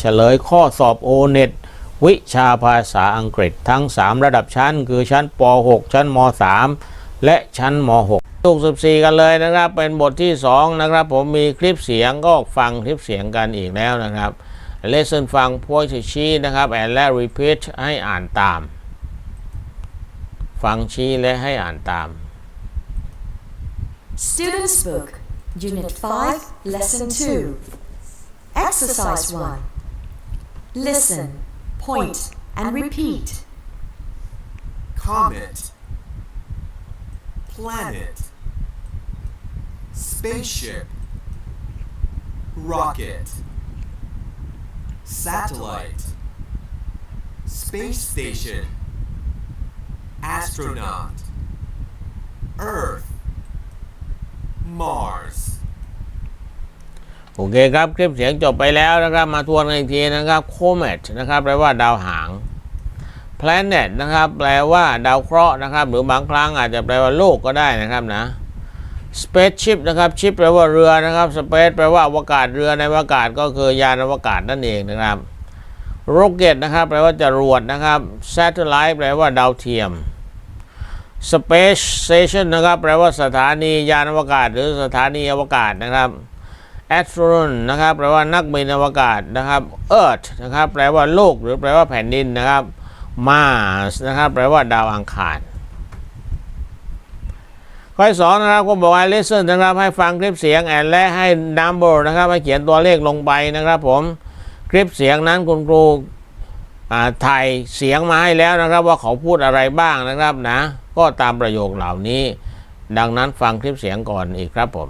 เฉลยข้อสอบโอเน็ตวิชาภาษาอังกฤษทั้ง 3 ระดับชั้น คือชั้นป .6 ชั้นม .3 และชั้นม .6 ทุก14 กันเลยนะครับ เป็นบทที่ 2 นะครับ ผมมีคลิปเสียงก็ฟังคลิปเสียงกันอีกแล้วนะครับ lesson ฟังพวกชี้นะครับ and และ repeat ให้อ่านตาม ฟังชี้และให้อ่านตาม Student's Book, Unit 5, Lesson 2. Exercise 1. Listen, point, and repeat. comet. Planet. Spaceship. Rocket. Satellite. Space station. Astronaut. Earth. Mars โอเคครับ คลิปเสียงจบไปแล้วนะครับ มาทวนกันอีกทีนะครับ comet นะครับแปลว่าดาวหาง planet นะครับ แปลว่าดาวเคราะห์นะครับ หรือบางครั้งอาจจะแปลว่าโลกก็ได้นะครับนะ spaceship นะครับ ship แปลว่าเรือนะครับ space แปลว่าอวกาศเรือในอวกาศก็คือยานอวกาศนั่นเองนะครับ rocket นะครับ แปลว่าจรวดนะครับ satellite แปลว่าดาวเทียม space station นะครับ แปลว่าสถานียานอวกาศ หรือสถานีอวกาศนะครับ a s t r o n นะครับแปลว่านักบินอวกาศนะครับ earth นะครับแปลว่าโลกหรือแปลว่าแผ่นดินนะครับ Mars นะครับแปลว่าดาวอังคารข้อสองนะครับก็บอกว่า listen นะครับให้ฟังคลิปเสียง and และให้ number นะครับให้เขียนตัวเลขลงไปนะครับผมคลิปเสียงนั้นคุณครูถ่ายเสียงมาให้แล้วนะครับ ว่าเขาพูดอะไรบ้างนะครับนะ ก็ตามประโยคเหล่านี้ ดังนั้นฟังคลิปเสียงก่อนอีกครับผม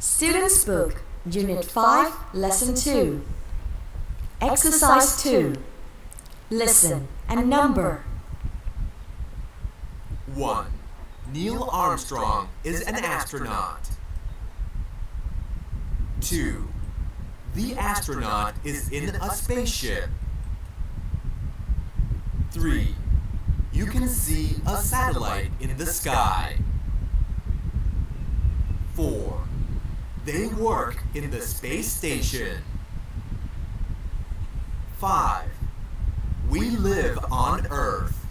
Student's Book, Unit 5, Lesson 2. Exercise 2. Listen and number. 1. Neil Armstrong is an astronaut. 2. The astronaut is in a spaceship. 3. You can see a satellite in the sky. They work in the space station. 5. We live on Earth.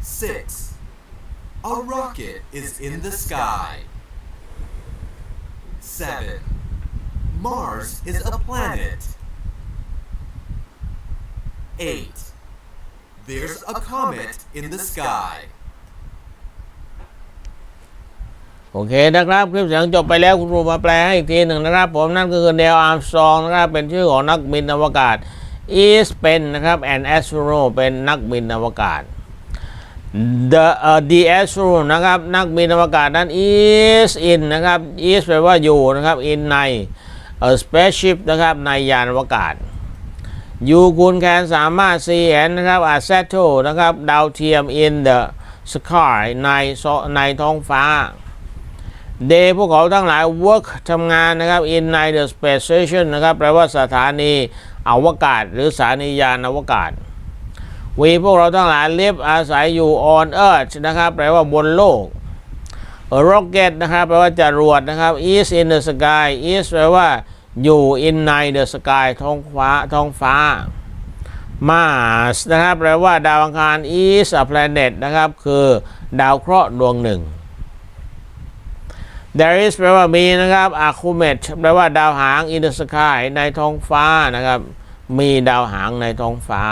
6. A rocket is in the sky. 7. Mars is a planet. 8. There's a comet in the sky. โอเคนะครับ คลิปเสียงจบไปแล้วคุณครูมาแปลให้อีกทีหนึ่งนะครับ ผมนั่นก็คือเดลอาร์มสตรองนะครับ เป็นชื่อของนักบินอวกาศ is เป็นนะครับ an astronaut เป็นนักบินอวกาศ the uh, the astronaut นะครับ นักบินอวกาศนั้น is in นะครับ is แปลว่าอยู่นะครับ in ใน a spaceship นะครับในยานอวกาศ you คุณแคนสามารถ see เห็นนะครับ a satellite นะครับ ดาวเทียม in the sky ในในท้องฟ้า They พวกเขาทั้งหลาย work ทำงานนะครับ in ใน the space station นะครับแปลว่าสถานีอวกาศ หรือสถานียานอวกาศ We พวกเราทั้งหลาย live อาศัยอยู่ on earth นะครับแปลว่าบนโลก rocket นะครับแปลว่าจรวดนะครับ is in the sky is แปลว่าอยู่ in ใน the sky ท้องฟ้าท้องฟ้า Mars นะครับแปลว่าดาวอังคาร is a planet นะครับ คือดาวเคราะห์ดวงหนึ่ง There is แปลว่ามีนะครับ a comet แปลว่าดาวหาง in the sky ในท้องฟ้านะครับ มีดาวหางในท้องฟ้า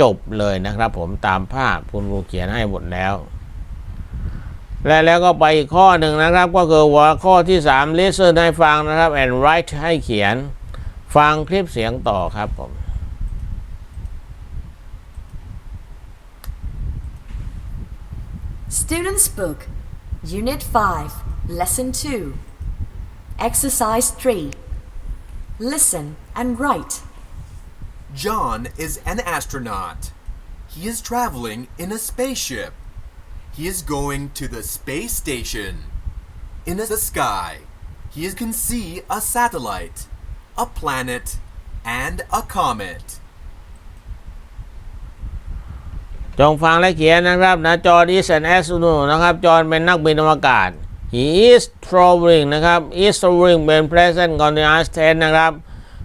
จบเลยนะครับ ผมตามภาพคุณครูเขียนให้หมดแล้ว และแล้วก็ไปอีกข้อหนึ่งนะครับ ก็คือหัวข้อที่ 3 listen ให้ฟังนะครับ and write ให้เขียน ฟังคลิปเสียงต่อครับผม Student's Book, Unit 5, Lesson 2. Exercise 3. Listen and write. John is an astronaut. He is traveling in a spaceship. He is going to the space station. In the sky, he can see a satellite, a planet, and a comet. จงฟังและเขียนนะครับนะจอร์ด is an astronaut นะครับ จอห์นเป็นนักบินอวกาศ he is traveling นะครับ is traveling เป็น present continuous tense นะครับ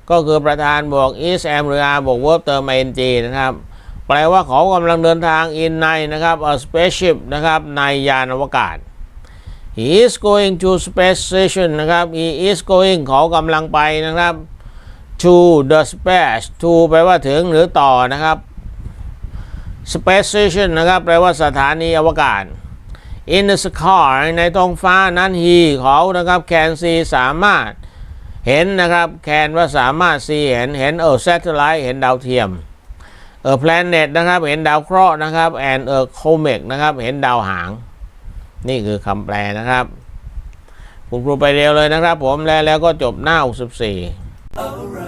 ก็คือประธานบวก is am หรือ are บวก verb เติม ing นะครับ แปลว่าเขากำลังเดินทาง in ในนะครับ a spaceship นะครับ ในยานอวกาศ he is going to space station นะครับ he is going เขากำลังไปนะครับ to the space to แปลว่าถึงหรือต่อนะครับ space station นะครับ แปลว่าสถานีอวกาศ in the sky ในท้องฟ้านั้น he เขานะครับ can see สามารถเห็นนะครับ can ว่าสามารถ see เห็นเห็นเออ satellite เห็นดาวเทียมเออ planet นะครับ เห็นดาวเคราะห์นะครับ and เออ comet นะครับ เห็นดาวหาง นี่คือคำแปลนะครับ คุณครูไปเร็วเลยนะครับผมแล้วแล้วก็จบหน้า 64